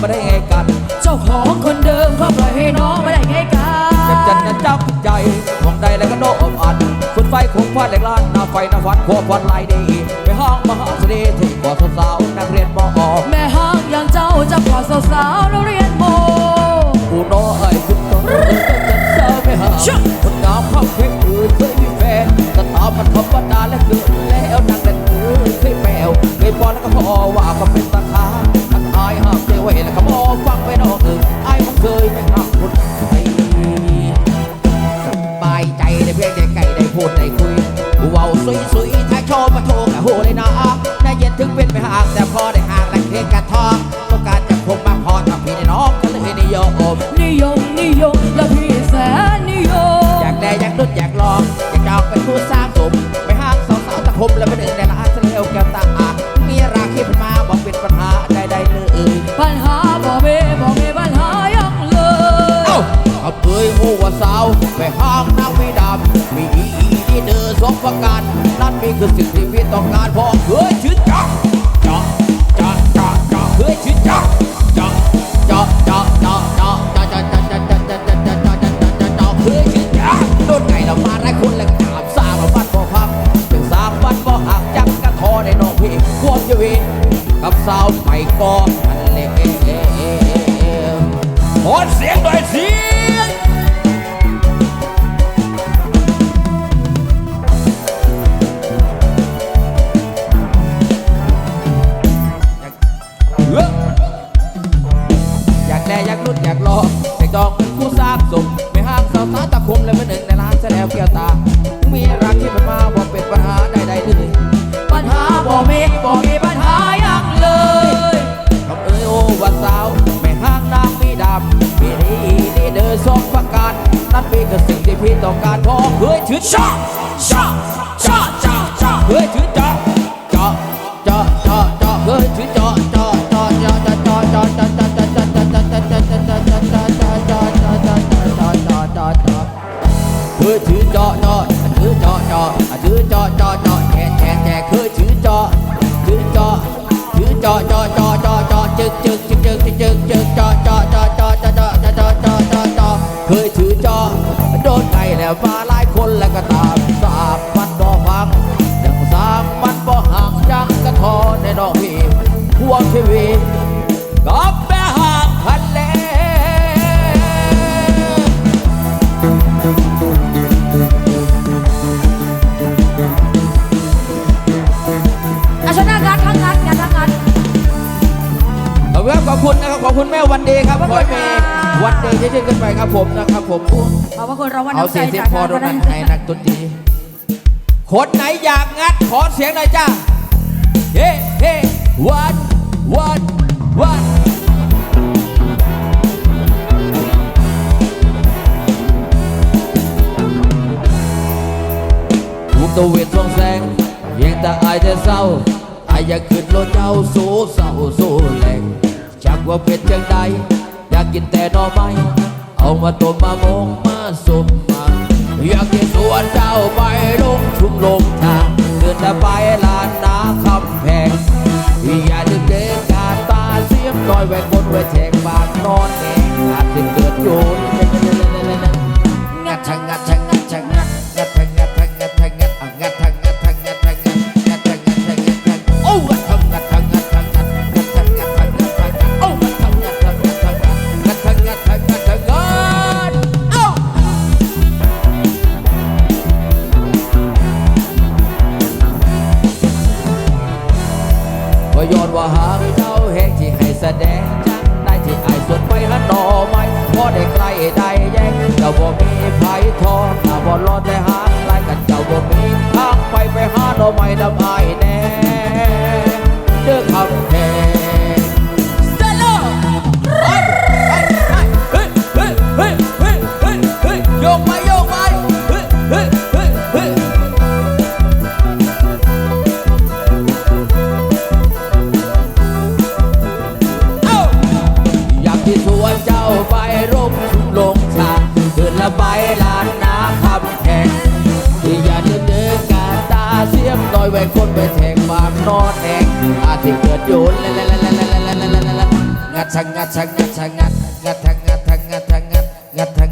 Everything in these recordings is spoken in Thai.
ปล่อยให้น้องไม่ได้ไงกัน เจ้าของคนเดิมเขาปล่อยให้น้องไม่ได้ไงกันเจ็บจันนะจับใจมองใดแล้วก็โดนอัดฝุ่นไฟคงฟาดแหลกล้านหน้าไฟหน้าฟันขัวควันลายดีไปห้องมหาเสน่ห์ที่ก่อสาวๆนักเรียนมอแม่ห้างอย่างเจ้าจะพอสาวๆเราเรียนโมกูน้อยคุณต้องจะเศร้าไม่หาคนงามเข้าเพลงอื่นเคยมีแฟนแต่ตามมันธรรมดาและเกินแล้ว สาวไปห้างนางมีดำมีอีอีที่เดินสองประการนั่นมีคือสิ่งที่พี่ต้องการพอเคยชื่นจักจักจักจักจักเคยชื่นจักจักจักจักจักจักจักจักจักจักจักจักจักจักจักจักจักจักเคยชื่นจักโดนไก่เรามาหลายคนแล้วก็ถามสางเราบ้านบ่พักเป็นสางบ้านบ่หักจักกระทอในน้องพี่ควรจะเวนกับสาวไปกองอันเล่ขอเสียงหน่อยสี จองผู้สร้างสุขไม่ห้างสาวสาวตะคุมเลยเป็นหนึ่งในร้านแสดงเกี่ยวตามีรักที่มันมาบอกเป็นปัญหาใดๆเลยปัญหาบ่มีบ่มีปัญหายังเลยคำเอ้ยโอ้ว่าสาวไม่ห้างนางมีดำมีดีนี่เดินสองประการนั่นเป็นคือสิ่งที่พี่ต้องการพอเคยชื่นชอบชอบ ขอบคุณนะครับขอบคุณแม่วันดีครับขอบขคุอณให้ค่ะมีวันดีที่ชื่นขึ้นไปครับผมนะครับผมขอบพระคุณรางวัลเอาน้ำใจเสียงที่จากพอทางโดนคนัณะกให้นักดนตรีคนไหนอยากงัดขอเสียงหน่อยจ้าเฮ้เฮ้วันวันวันถูกตะเวนส่องแสงยังแต่อายแต่เศร้าอายอยากขึ้นรถเจ้าสู้เศร้าสู้แหลงจาก ว่าเป็ดจังใดอยากกินแต่หน่อไม้เอามาต้มมามงมาสุมมาอยากกินสวนเจ้าไปลงชุมลงทางเดินแต่ไปลานนาคำแพงอย่าดึงเด็กกาตาเสียมน้อยแหวกคนแหวกแทงบางนอน โยนงัดสังงัดสังงัดสังงัดงัดทังงัดทังงัดทังงัดงัดทัง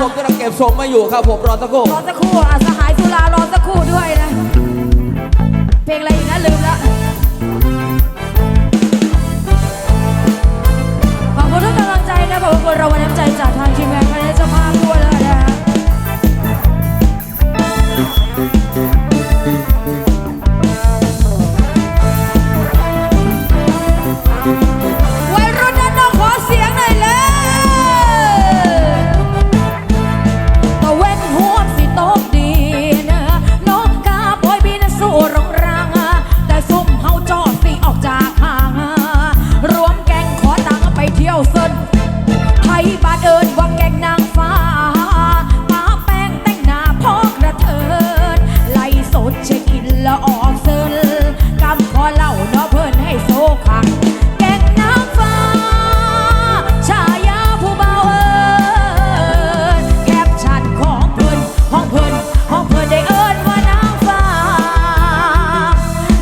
ผมกำลังเก็บทรงมาอยู่ครับผมรอสักครู่ รอสักครู่อะสหายสุรารอสักครู่ด้วยนะ เพลงอะไรอีกนะลืมแล้ว ละออกเซินกำขอเล่าเนอะเพิ่นให้โซคังแกงน้ำฟ้า ชายาผู้เบาเอิญแคบชั่นของเพิ่นห้องเพิ่นห้องเพิ่นได้เอิญว่าน้ำฟ้า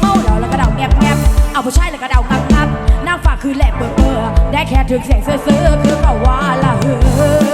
เมาเดาแล้วก็เดาแงบแงบเอาผู้ชายแล้วก็เดางับงับน้ำฟ้าคือแหลกเบอร์เบอร์ได้แค่ถึงเสียงเสื้อเสื้อคือเก่าว่าละเฮ้อ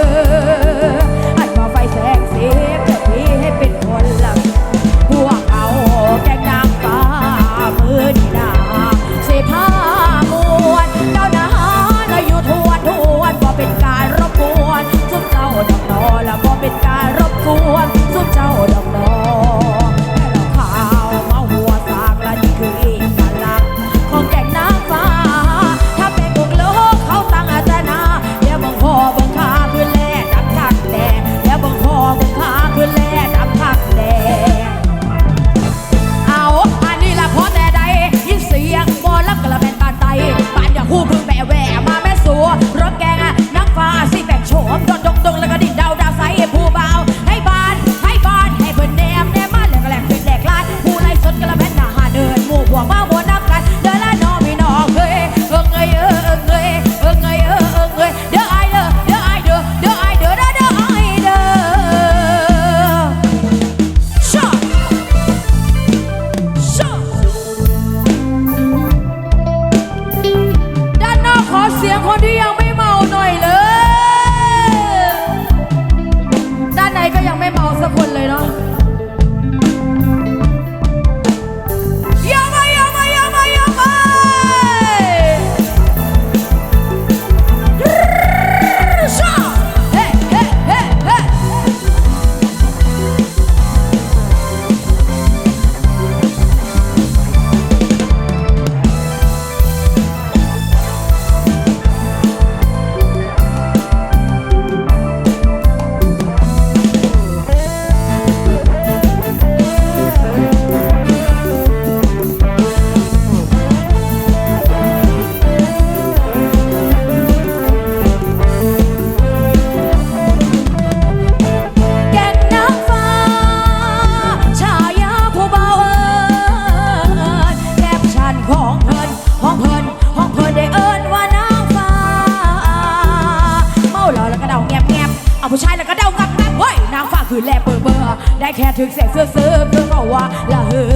แค่ถึงแสงเสื้อเสื้อเพื่อบอกว่าละเฮอ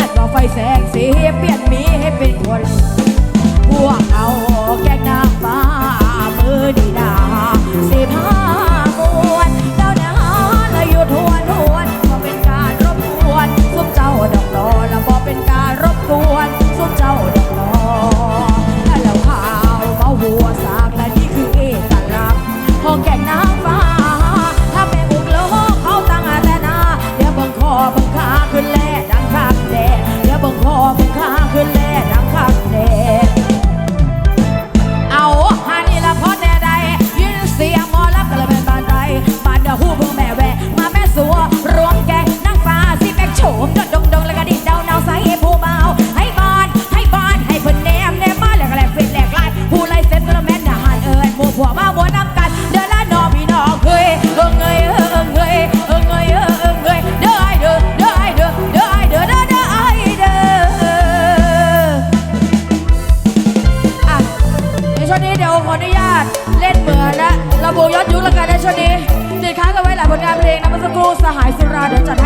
อัดว่าไฟแสงสีเปลี่ยนมีให้เป็นคน ผลงานเพลงนะเมื่อสักครู่สหายสุราเดี๋ยวจัด